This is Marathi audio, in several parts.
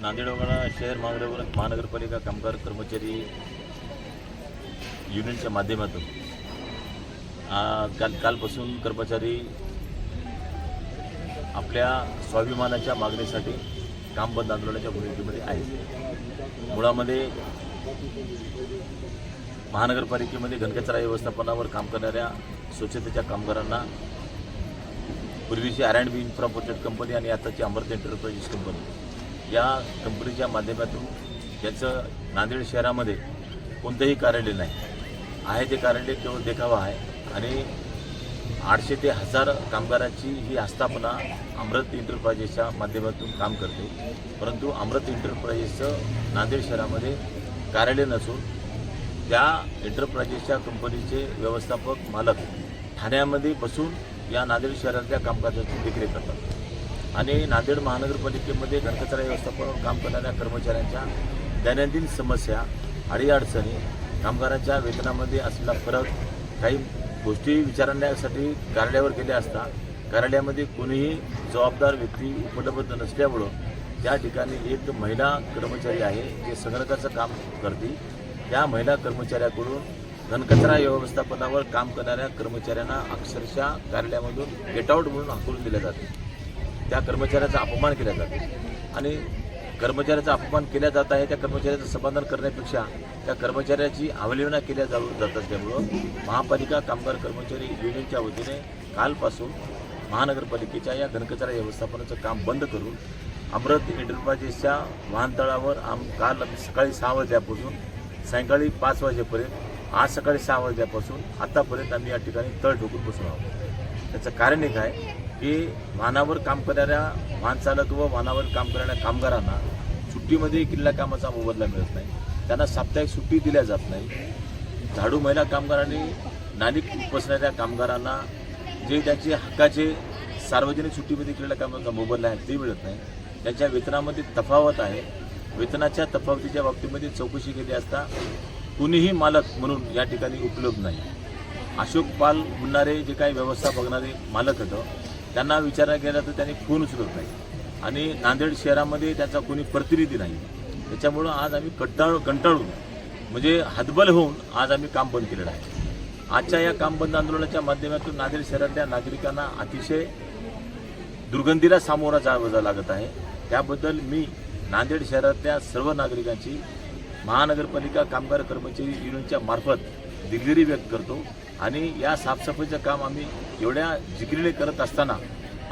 नांदेड वगळा शहर महानगर महानगरपालिका कामगार कर्मचारी युनियनच्या माध्यमातून काल कालपासून कर्मचारी आपल्या स्वाभिमानाच्या मागणीसाठी काम बंद आंदोलनाच्या भूमिकेमध्ये आहेत. मुळामध्ये महानगरपालिकेमध्ये घनकचरा व्यवस्थापनावर काम करणाऱ्या स्वच्छतेच्या कामगारांना पूर्वीची R and B infra project company आणि आताची अमृत एंटरप्राइजेस कंपनी या कंपनीच्या माध्यमातून याचं नांदेड शहरामध्ये कोणतंही कार्यालय नाही. आहे ते कार्यालय केवळ देखावा आहे. आणि आठशे ते हजार कामगारांची ही आस्थापना अमृत इंटरप्राइजेसच्या माध्यमातून काम करते. परंतु अमृत इंटरप्राइजेसचं नांदेड शहरामध्ये कार्यालय नसून त्या एंटरप्राइजेसच्या कंपनीचे व्यवस्थापक मालक ठाण्यामध्ये बसून या नांदेड शहरातल्या कामकाजाची देखरेख करतात. आणि नांदेड महानगरपालिकेमध्ये घनकचरा व्यवस्थापनावर काम करणाऱ्या कर्मचाऱ्यांच्या दैनंदिन समस्या अडीअडचणी कामगारांच्या वेतनामध्ये असलेला फरक काही गोष्टी विचारण्यासाठी कार्यालयावर गेल्या असता कार्यालयामध्ये कोणीही जबाबदार व्यक्ती उपलब्ध नसल्यामुळं त्या ठिकाणी एक महिला कर्मचारी आहे जे संगणकाचं काम करते. त्या महिला कर्मचाऱ्याकडून घनकचरा व्यवस्थापनावर काम करणाऱ्या कर्मचाऱ्यांना अक्षरशः कार्यालयामधून गेट आऊट म्हणून हाकलून दिल्या जाते. त्या कर्मचाऱ्याचा अपमान केला जातो. आणि कर्मचाऱ्याचा अपमान केला जात आहे त्या कर्मचाऱ्याचं समाधान करण्यापेक्षा त्या कर्मचाऱ्याची अवलेवना केल्या जाऊ जात असल्यामुळं महापालिका कामगार कर्मचारी युनियनच्या वतीने कालपासून महानगरपालिकेच्या या घनकचरा व्यवस्थापनाचं काम बंद करून अमृत एंटरप्राइजेसच्या वाहनतळावर आम काल सकाळी सहा वाजल्यापासून सायंकाळी पाच वाजेपर्यंत आज सकाळी सहा वाजल्यापासून आतापर्यंत आम्ही या ठिकाणी तळ ठोकून बसून आहोत. त्याचं कारण एक आहे की वाहनावर काम करणाऱ्या वाहनचालक व वाहनावर काम करणाऱ्या कामगारांना सुट्टीमध्ये किल्ला कामाचा मोबदला मिळत नाही. त्यांना साप्ताहिक सुट्टी दिल्या जात नाही. झाडू महिला कामगारांनी नाली उपसणाऱ्या कामगारांना जे त्यांचे हक्काचे सार्वजनिक सुट्टीमध्ये केलेल्या कामाचा मोबदला आहे ते मिळत नाही. त्यांच्या वेतनामध्ये तफावत आहे. वेतनाच्या तफावतीच्या बाबतीमध्ये चौकशी केली असता कुणीही मालक म्हणून या ठिकाणी उपलब्ध नाही. अशोक पाल म्हणणारे जे काही व्यवस्था बघणारे मालक होतं त्यांना विचारायला गेलं तर त्यांनी फोन उचलत नाही आणि नांदेड शहरामध्ये त्याचा कोणी प्रतिनिधी नाही. त्याच्यामुळं आज आम्ही कंटाळू कंटाळून म्हणजे हतबल होऊन आज आम्ही काम बंद केलेलं आहे. आजच्या या काम बंद आंदोलनाच्या माध्यमातून नांदेड शहरातल्या नागरिकांना अतिशय दुर्गंधीला सामोरा जावं लागत आहे. त्याबद्दल मी नांदेड शहरातल्या सर्व नागरिकांची महानगरपालिका कामगार कर्मचारी युनियनच्या मार्फत दिलगिरी व्यक्त करतो. आणि या साफसफाईचं काम आम्ही एवढ्या जिकिरीने करत असताना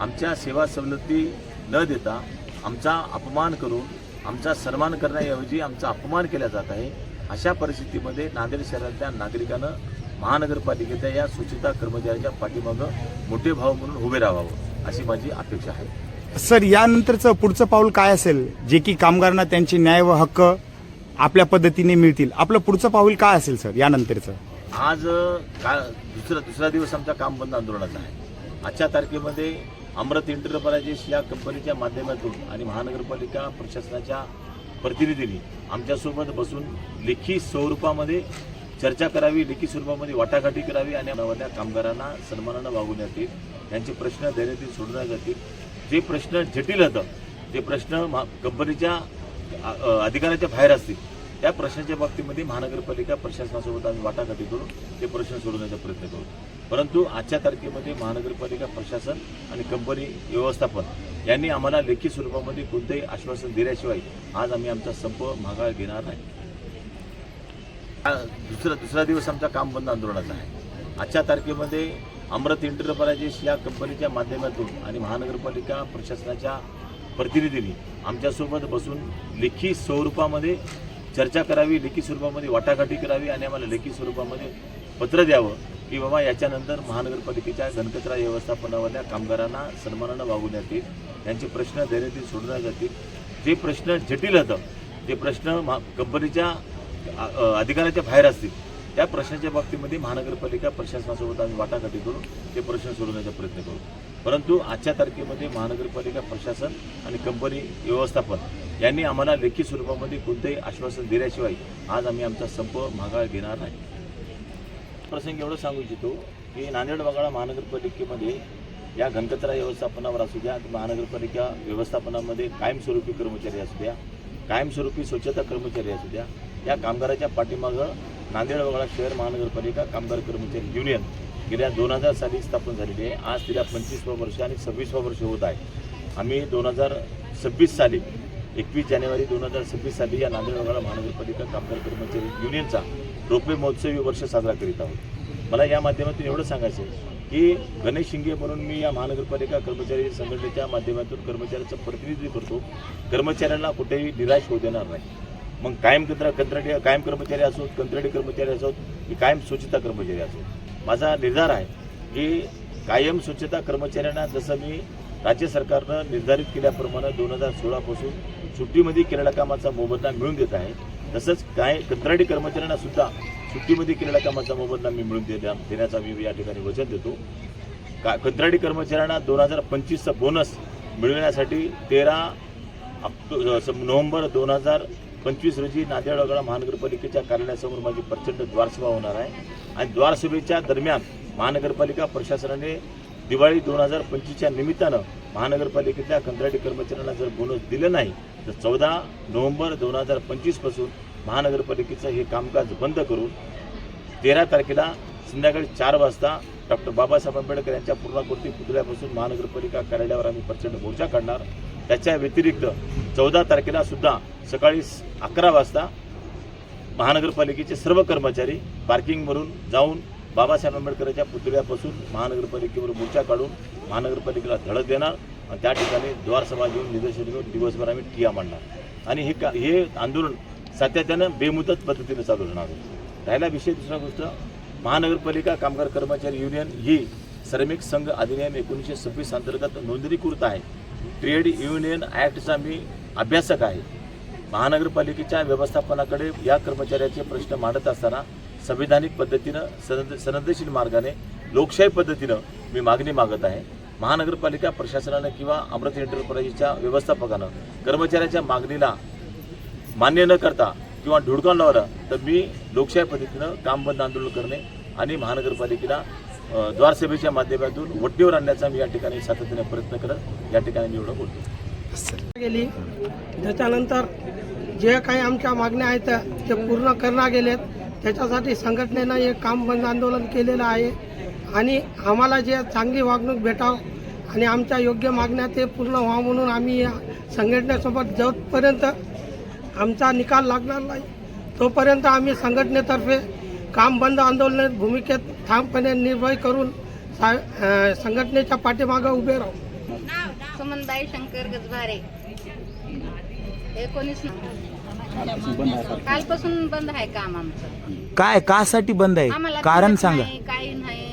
आमच्या सेवा सवलती न देता आमचा अपमान करून आमचा सन्मान करण्याऐवजी आमचा अपमान केला जात आहे. अशा परिस्थितीमध्ये नांदेड शहरातल्या नागरिकांनं महानगरपालिकेच्या या स्वच्छता कर्मचाऱ्यांच्या पाठीमागं मोठे भाव म्हणून उभे राहावं अशी माझी अपेक्षा आहे. सर यानंतरचं पुढचं पाऊल काय असेल? जे की कामगारांना त्यांचे न्याय व हक्क आपल्या पद्धतीने मिळतील. आपलं पुढचं पाऊल काय असेल सर यानंतरचं? आज का दुसरा दुसरा दिवस आमचा काम बंद आंदोलनाचा आहे. आजच्या तारखेमध्ये अमृत एंटरप्राइजेस या कंपनीच्या माध्यमातून आणि महानगरपालिका प्रशासनाच्या प्रतिनिधींनी आमच्यासोबत बसून लेखी स्वरूपामध्ये चर्चा करावी लेखी स्वरूपामध्ये वाटाघाटी करावी आणि नवल्या कामगारांना सन्मानानं वागवण्यात येईल त्यांचे प्रश्न दैनंदिन सोडवण्यात जातील. जे प्रश्न जटिल होतं ते प्रश्न महा- कंपनीच्या अधिकाऱ्याच्या अधिकाराच्या बाहेर असतील त्या प्रश्नाच्या बाबतीमध्ये महानगरपालिका प्रशासनासोबत आम्ही वाटाघाटी करून ते प्रश्न सोडवण्याचा प्रयत्न करू. परंतु आजच्या तारखेमध्ये महानगरपालिका प्रशासन आणि कंपनी व्यवस्थापन यांनी आम्हाला लेखी स्वरूपामध्ये कोणतेही आश्वासन दिल्याशिवाय आज आम्ही आमचा संप मागा घेणार नाही. दुसरा दुसरा दिवस आमचा काम बंद आंदोलनाचा आहे. आजच्या तारखेमध्ये अमृत इंटरप्रायजेस या कंपनीच्या माध्यमातून आणि महानगरपालिका प्रशासनाच्या प्रतिनिधींनी आमच्यासोबत बसून लेखी स्वरूपामध्ये चर्चा करावी लेखी स्वरूपामध्ये वाटाघाटी करावी आणि आम्हाला लेखी स्वरूपामध्ये पत्र द्यावं की बाबा याच्यानंतर महानगरपालिकेच्या घनकचरा व्यवस्थापनावरल्या कामगारांना सन्मानानं वागवण्यात येईल त्यांचे प्रश्न दैनंदिन सोडवण्यात जातील. जे प्रश्न जटिल होतं जे प्रश्न महा कंपनीच्या अधिकाऱ्याच्या अधिकाराच्या बाहेर असतील त्या प्रश्नाच्या बाबतीमध्ये महानगरपालिका प्रशासनासोबत आम्ही वाटाघाटी करून ते प्रश्न सोडवण्याचा प्रयत्न करू. परंतु आजच्या तारखेमध्ये महानगरपालिका प्रशासन आणि कंपनी व्यवस्थापन यांनी आम्हाला लेखी स्वरूपामध्ये कोणतेही आश्वासन दिल्याशिवाय आज आम्ही आमचा संप मागाळ घेणार नाही. प्रसंग एवढं सांगू इच्छितो की नांदेड वगळा महानगरपालिकेमध्ये या घनकचरा व्यवस्थापनावर असू द्या महानगरपालिका व्यवस्थापनामध्ये कायमस्वरूपी कर्मचारी असू द्या कायमस्वरूपी स्वच्छता कर्मचारी असू द्या या कामगाराच्या पाठीमागं नांदेड वगळा शहर महानगरपालिका कामगार कर्मचारी युनियन गेल्या दोन हजार साली स्थापन झालेली आहे. आज तिला पंचवीसवं वर्ष आणि सव्वीसवं वर्ष होत आहे. आम्ही दोन हजार सव्वीस साली एकवीस जानेवारी दोन हजार सव्वीस साली या नांदेड वगळा महानगरपालिका कामगार कर्मचारी युनियनचा रोपे महोत्सवी वर्ष साजरा करीत आहोत. मला या माध्यमातून एवढं सांगायचं आहे की गणेश शिंगे म्हणून मी या महानगरपालिका कर्मचारी संघटनेच्या माध्यमातून कर्मचाऱ्याचं प्रतिनिधित्व करतो. कर्मचाऱ्यांना कुठेही निराश होऊ देणार नाही. मग कायम कंत्रा कंत्राटी कायम कर्मचारी असोत कंत्राटी कर्मचारी असोत की कायम स्वच्छता कर्मचारी असोत. माझा निर्धार आहे की कायम स्वच्छता कर्मचाऱ्यांना जसं मी राज्य सरकारनं निर्धारित केल्याप्रमाणे दोन हजार सोळापासून सुट्टीमध्ये केलेल्या कामाचा मोबदला मिळून देत आहे. तसंच काय कंत्राटी कर्मचाऱ्यांना सुद्धा सुट्टीमध्ये केलेल्या कामाचा मोबदला मी मिळून देण्या देण्याचा मी या ठिकाणी वचन देतो. का कंत्राटी कर्मचाऱ्यांना दोन हजार पंचवीसचा बोनस मिळविण्यासाठी तेरा ऑक्टो स- नोव्हेंबर दोन हजार पंचवीस रोजी नांदेडवगडा महानगरपालिकेच्या कार्यालयासमोर माझी प्रचंड द्वारसभा होणार आहे. आणि द्वारसभेच्या दरम्यान महानगरपालिका प्रशासनाने दिवाळी दोन हजार पंचवीसच्या निमित्तानं महानगरपालिकेतल्या कंत्राटी कर्मचाऱ्यांना जर बोनस दिलं नाही तर चौदा नोव्हेंबर दोन हजार पंचवीसपासून महानगरपालिकेचं हे कामकाज बंद करून तेरा तारखेला संध्याकाळी चार वाजता डॉक्टर बाबासाहेब आंबेडकर यांच्या पूर्णाकृती पुतळ्यापासून महानगरपालिका कार्यालयावर आम्ही प्रचंड मोर्चा काढणार. त्याच्या व्यतिरिक्त चौदा तारखेला सुद्धा सकाळी अकरा वाजता महानगरपालिकेचे सर्व कर्मचारी पार्किंगवरून जाऊन बाबासाहेब आंबेडकरांच्या पुतळ्यापासून महानगरपालिकेवर मोर्चा काढून महानगरपालिकेला धडक देणार आणि त्या ठिकाणी द्वारसभा घेऊन निदर्शन घेऊन दिवसभर आम्ही ठिया मांडणार. आणि हे का हे आंदोलन सातत्यानं बेमुदत पद्धतीने चालू राहणार राहिला विषय दुसरा गोष्ट महानगरपालिका कामगार कर्मचारी युनियन ही श्रमिक संघ अधिनियम एकोणीसशे सव्वीस अंतर्गत नोंदणीकृत आहे. ट्रेड युनियन ॲक्टचा मी अभ्यासक आहे. महानगरपालिकेच्या व्यवस्थापनाकडे या कर्मचाऱ्याचे प्रश्न मांडत असताना संविधानिक पद्धतीनं सनद सनदशील मार्गाने लोकशाही पद्धतीनं मी मागणी मागत आहे. महानगरपालिका प्रशासनानं किंवा अमृत एंटरप्राइजच्या व्यवस्थापकानं कर्मचाऱ्याच्या मागणीला मान्य न करता किंवा ढुडकान लावलं तर मी लोकशाही पद्धतीनं काम बंद आंदोलन करणे आणि महानगरपालिकेला द्वारसभेच्या माध्यमातून वट्टीवर आणण्याचा मी या ठिकाणी सातत्याने प्रयत्न करत या ठिकाणी मी एवढं बोलतो. गेली. त्याच्यानंतर जे काही आमच्या मागण्या आहेत ते पूर्ण करणार गेलेत त्याच्यासाठी संघटनेनं हे काम बंद आंदोलन केलेलं आहे. आणि आम्हाला जे चांगली वागणूक भेटावं आणि आमच्या योग्य मागण्या ते पूर्ण व्हावं म्हणून आम्ही या संघटनेसोबत जोपर्यंत आमचा निकाल लागणार नाही तोपर्यंत आम्ही संघटनेतर्फे काम बंद आंदोलन भूमिकेत ठामपणे निर्भय करून सा संघटनेच्या पाठीमागं उभे राहू. सुमनबाई शंकर गजभारे. एकोणीस कालपासून बंद आहे काम आमचं. काय कासाठी बंद आहे? कारण सांगा. नाही, काही नाही.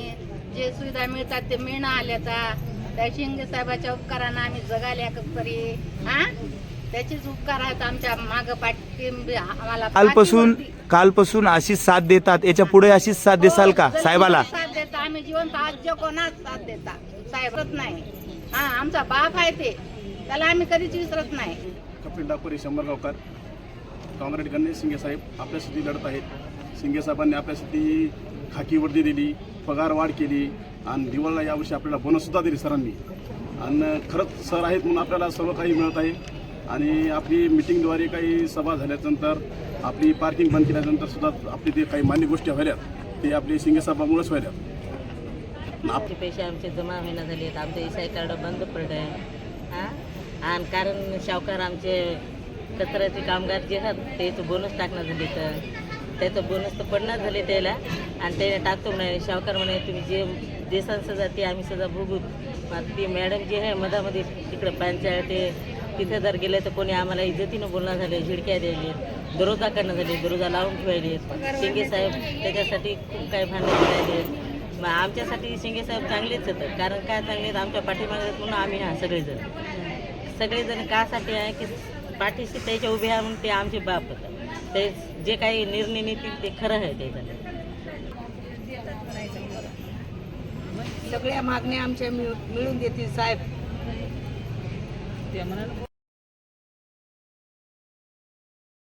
जे सुविधा मिळतात ते मिळणं आल्याचा त्या शिंगे साहेबाच्या उपकारानं आम्ही जगाल्या कसं तरी हा त्याचेच उपकार आहेत आमच्या माग पाठी आम्हाला कालपासून. कालपासून अशीच साथ देतात. याच्यापुढे अशीच साथ देसाल का हो, साहेबाला? साथ देता आम्ही जिवंत आज कोणाच साथ देता. साहेबच नाही. हा आमचा बाप आहे ते. त्याला आम्ही कधीच विसरत नाही. कपिल डाकोरी शंभरगावकर कॉम्रेड गणेश शिंगेसाहेब आपल्यासाठी लढत आहेत. शिंगेसाहेबांनी आपल्यासाठी खाकी वर्दी दिली पगार वाढ केली आणि दिवाळीला यावर्षी आपल्याला बोनससुद्धा दिली सरांनी. आणि खरंच सर आहेत म्हणून आपल्याला सर्व काही मिळत आहे. आणि आपली मिटिंगद्वारे काही सभा झाल्यानंतर आपली पार्किंग बंद केल्यानंतर सुद्धा आपली ते काही मान्य गोष्टी व्हायल्या ते आपली शिंगेसाहेबामुळेच व्हायल्या आपले पैसे आमचे जमा होईना झाले आहेत आमचं ईसाई कार्ड बंद पडलं आहे हां? आणि कारण शावकार आमचे कचऱ्याचे कामगार जे आहेत ते बोनस टाकणं झाले तर त्याचं बोनस तर पडणार झाले त्याला. आणि त्याने टाकतो म्हणे शावकार म्हणे तुम्ही जे देसान सजा ते आम्ही सजा भोगू. मग ती मॅडम जी आहे मधामध्ये तिकडे पंचायत ते तिथे जर गेले तर कोणी आम्हाला इज्जतीनं बोलणं झाले झिडक्या द्यायले दरोजा करणं झाले दरोजा लावून ठेवायले. शिंगे साहेब त्याच्यासाठी खूप काही भांडण करायले. मग आमच्यासाठी शिंगे साहेब चांगलेच होतं कारण काय चांगले आहेत, आमच्या पाठीमागे म्हणून आम्ही हा सगळेजण. सगळेजण कासाठी आहे की पाठीशी त्याच्या उभे आहे म्हणून ते आमचे बाप होतं. ते जे काही निर्णय नेतील ते खरं आहे त्याचं सगळ्या मागण्या आमच्या मिळू- मिळून देतील साहेब.